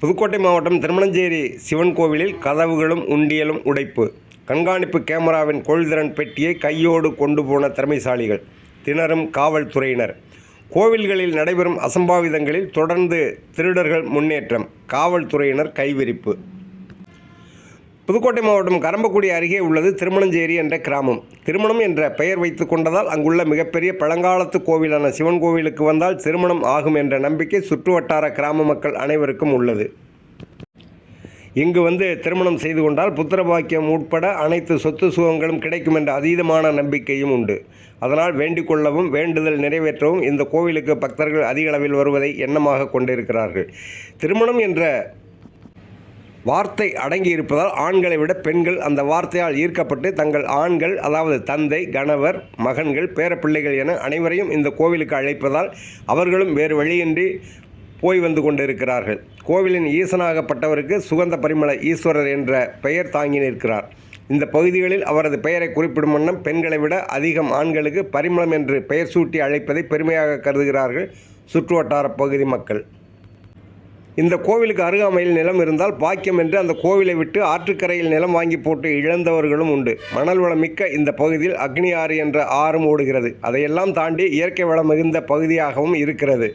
புதுக்கோட்டை மாவட்டம் திருமணஞ்சேரி சிவன் கோவிலில் கதவுகளும் உண்டியலும் உடைப்பு. கண்காணிப்பு கேமராவின் கொள்திறன் பெட்டியை கையோடு கொண்டு போன திறமைசாலிகள் திணறும் காவல்துறையினர். கோவில்களில் நடைபெறும் அசம்பாவிதங்களில் தொடர்ந்து திருடர்கள் முன்னேற்றம் காவல்துறையினர் கைவிரிப்பு. புதுக்கோட்டை மாவட்டம் கரம்பக்குடி அருகே உள்ளது திருமணஞ்சேரி என்ற கிராமம். திருமணம் என்ற பெயர் வைத்துக் கொண்டதால் அங்குள்ள மிகப்பெரிய பழங்காலத்து கோவிலான சிவன் கோவிலுக்கு வந்தால் திருமணம் ஆகும் என்ற நம்பிக்கை சுற்றுவட்டார கிராம மக்கள் அனைவருக்கும் உள்ளது. இங்கு வந்து திருமணம் செய்து கொண்டால் புத்திர பாக்கியம் உட்பட அனைத்து சொத்து சுகங்களும் கிடைக்கும் என்ற அதீதமான நம்பிக்கையும் உண்டு. அதனால் வேண்டிக் கொள்ளவும் வேண்டுதல் நிறைவேற்றவும் இந்த கோவிலுக்கு பக்தர்கள் அதிக அளவில் வருவதை எண்ணமாக கொண்டிருக்கிறார்கள். திருமணம் என்ற வார்த்தை அடங்கி இருப்பதால் ஆண்களை விட பெண்கள் அந்த வார்த்தையால் ஈர்க்கப்பட்டு தங்கள் ஆண்கள் அதாவது தந்தை கணவர் மகன்கள் பேரப்பிள்ளைகள் என அனைவரையும் இந்த கோவிலுக்கு அழைப்பதால் அவர்களும் வேறு வழியின்றி போய் வந்து கொண்டிருக்கிறார்கள். கோவிலின் ஈசனாகப்பட்டவருக்கு சுகந்த பரிமள ஈஸ்வரர் என்ற பெயர் தாங்கி நிற்கிறார். இந்த பகுதிகளில் அவரது பெயரை குறிப்பிடும் வண்ணம் பெண்களை விட அதிகம் ஆண்களுக்கு பரிமளம் என்று பெயர் சூட்டி அழைப்பதை பெருமையாக கருதுகிறார்கள் சுற்றுவட்டார பகுதி மக்கள். இந்த கோவிலுக்கு அருகாமையில் நிலம் இருந்தால் பாக்கியம் என்று அந்த கோவிலை விட்டு ஆற்றுக்கரையில் நிலம் வாங்கி போட்டு இழந்தவர்களும் உண்டு. மணல் வளம் மிக்க இந்த பகுதியில் அக்னி ஆறு என்ற ஆறும் ஓடுகிறது. அதையெல்லாம் தாண்டி இயற்கை வளம் மிகுந்த பகுதியாகவும் இருக்கிறது.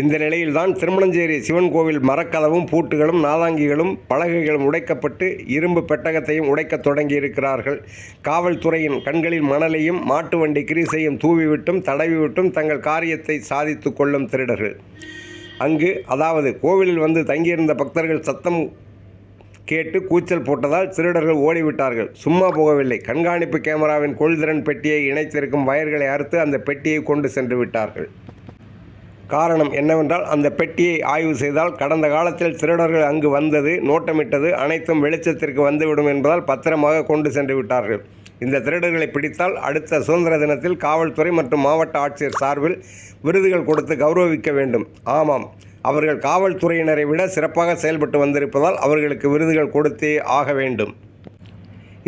இந்த நிலையில்தான் திருமணஞ்சேரி சிவன் கோவில் மரக்கதவும் பூட்டுகளும் நாதாங்கிகளும் பலகைகளும் உடைக்கப்பட்டு இரும்பு பெட்டகத்தையும் உடைக்கத் தொடங்கி இருக்கிறார்கள் காவல்துறையின் கண்களில் மணலையும் மாட்டு வண்டி கிரீசையும் தூவிவிட்டும் தடவிவிட்டும் தங்கள் காரியத்தை சாதித்து கொள்ளும் திருடர்கள். அங்கு அதாவது கோவிலில் வந்து தங்கியிருந்த பக்தர்கள் சத்தம் கேட்டு கூச்சல் போட்டதால் திருடர்கள் ஓடிவிட்டார்கள். சும்மா போகவில்லை. கண்காணிப்பு கேமராவின் கொள்திறன் பெட்டியை இணைத்திருக்கும் வயர்களை அறுத்து அந்த பெட்டியை கொண்டு சென்று விட்டார்கள். காரணம் என்னவென்றால் அந்த பெட்டியை ஆய்வு செய்தால் கடந்த காலத்தில் திருடர்கள் அங்கு வந்தது நோட்டமிட்டது அனைத்தும் வெளிச்சத்திற்கு வந்துவிடும் என்பதால் பத்திரமாக கொண்டு சென்று விட்டார்கள். இந்த திருடர்களை பிடித்தால் அடுத்த சுதந்திர தினத்தில் காவல்துறை மற்றும் மாவட்ட ஆட்சியர் சார்பில் விருதுகள் கொடுத்து கௌரவிக்க வேண்டும். ஆமாம் அவர்கள் காவல்துறையினரை விட சிறப்பாக செயல்பட்டு வந்திருப்பதால் அவர்களுக்கு விருதுகள் கொடுத்தே ஆக வேண்டும்.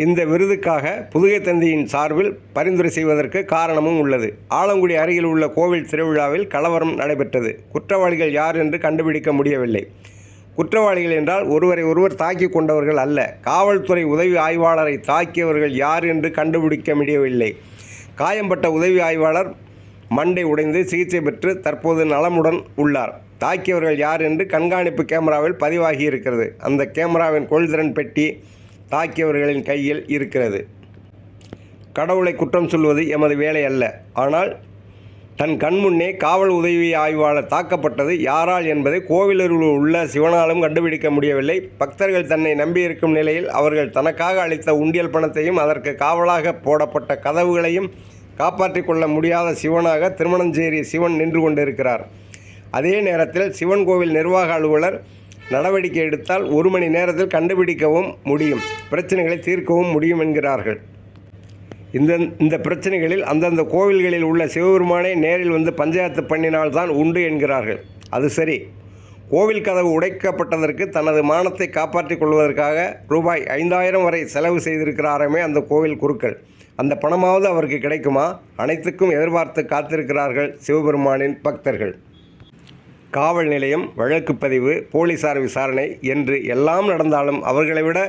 இந்த விருதுக்காக புதுகை தந்தியின் சார்பில் பரிந்துரை செய்வதற்கு காரணமும் உள்ளது. ஆலங்குடி அருகில் உள்ள கோவில் திருவிழாவில் கலவரம் நடைபெற்றது. குற்றவாளிகள் யார் என்று கண்டுபிடிக்க முடியவில்லை. குற்றவாளிகள் என்றால் ஒருவரை ஒருவர் தாக்கி கொண்டவர்கள் அல்ல. காவல்துறை உதவி ஆய்வாளரை தாக்கியவர்கள் யார் என்று கண்டுபிடிக்க முடியவில்லை. காயம்பட்ட உதவி ஆய்வாளர் மண்டை உடைந்து சிகிச்சை பெற்று தற்போது நலமுடன் உள்ளார். தாக்கியவர்கள் யார் என்று கண்காணிப்பு கேமராவில் பதிவாகி இருக்கிறது. அந்த கேமராவின் கொள்திறன் பெட்டி தாக்கியவர்களின் கையில் இருக்கிறது. கடவுளை குற்றம் சொல்வது எமது வேலை அல்ல ஆனால் தன் கண்முன்னே காவல் உதவி ஆய்வாளர் தாக்கப்பட்டது. யாரால் என்பதை கோவிலருள் உள்ள சிவனாலும் கண்டுபிடிக்க முடியவில்லை. பக்தர்கள் தன்னை நம்பியிருக்கும் நிலையில் அவர்கள் தனக்காக அளித்த உண்டியல் பணத்தையும் அதற்கு காவலாக போடப்பட்ட கதவுகளையும் காப்பாற்றிக் கொள்ள முடியாத சிவனாக திருமணஞ்சேரி சிவன் நின்று கொண்டிருக்கிறார். அதே நேரத்தில் சிவன் கோவில் நிர்வாக அலுவலர் நடவடிக்கை எடுத்தால் ஒரு மணி நேரத்தில் கண்டுபிடிக்கவும் முடியும். பிரச்சனைகளை தீர்க்கவும் முடியும் என்கிறார்கள். இந்த இந்த பிரச்சனைகளில் அந்தந்த கோவில்களில் உள்ள சிவபெருமானை நேரில் வந்து பஞ்சாயத்து பண்ணினால்தான் உண்டு என்கிறார்கள். அது சரி. கோவில் கதவு உடைக்கப்பட்டதற்கு தனது மானத்தை காப்பாற்றிக் கொள்வதற்காக ரூபாய் ஐந்தாயிரம் வரை செலவு செய்திருக்கிறாரமே அந்த கோவில் குருக்கள். அந்த பணமாவது அவருக்கு கிடைக்குமா? அனைத்துக்கும் எதிர்பார்த்து காத்திருக்கிறார்கள் சிவபெருமானின் பக்தர்கள். காவல் நிலையம் வழக்கு பதிவு போலீசார் விசாரணை என்று எல்லாம் நடந்தாலும் அவர்களை விட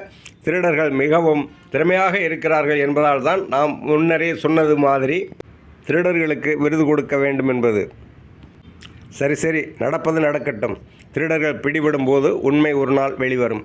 திருடர்கள் மிகவும் திறமையாக இருக்கிறார்கள் என்பதால் தான் நாம் முன்னரே சொன்னது மாதிரி திருடர்களுக்கு விருது கொடுக்க வேண்டும் என்பது. சரி சரி நடப்பது நடக்கட்டும். திருடர்கள் பிடிபடும் போது உண்மை ஒரு நாள் வெளிவரும்.